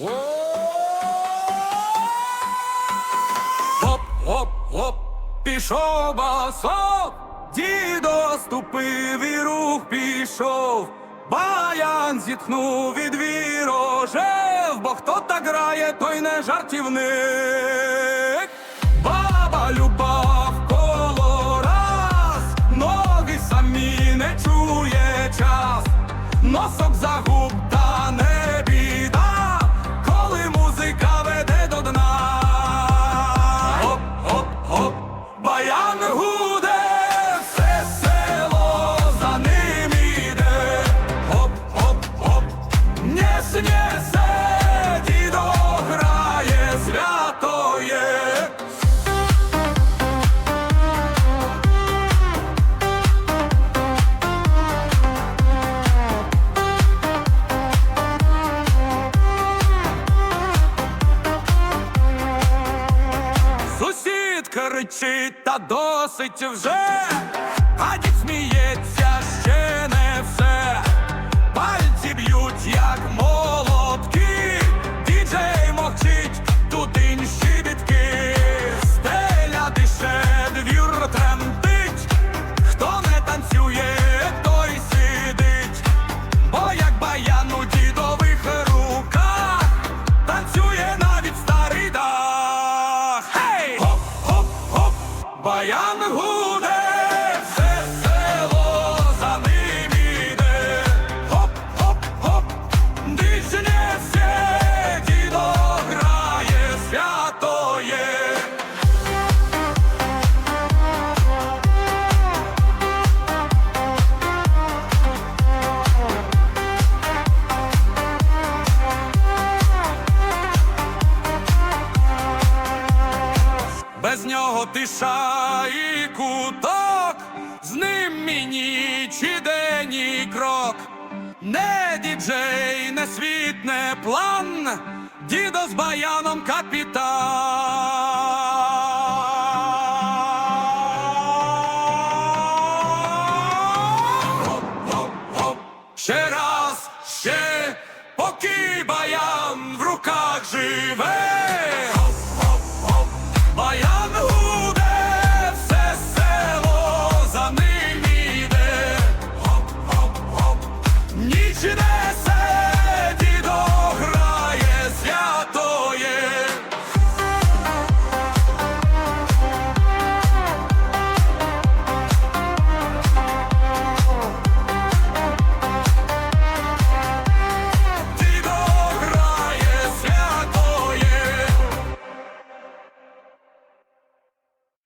Гоп, пішов басоп, дідо ступив і рух пішов. Баян зітхнув від вірожев, бо хто так грає, той не жартівник. Баба любов коло раз, ноги самі не чує час, носок загуб Речить, та досить вже, Без нього тиша і куток, з ним мені чи день і крок. Не діджей, не світ, не план, дідо з баяном капітан. Ще раз, ще, поки баян в руках живе.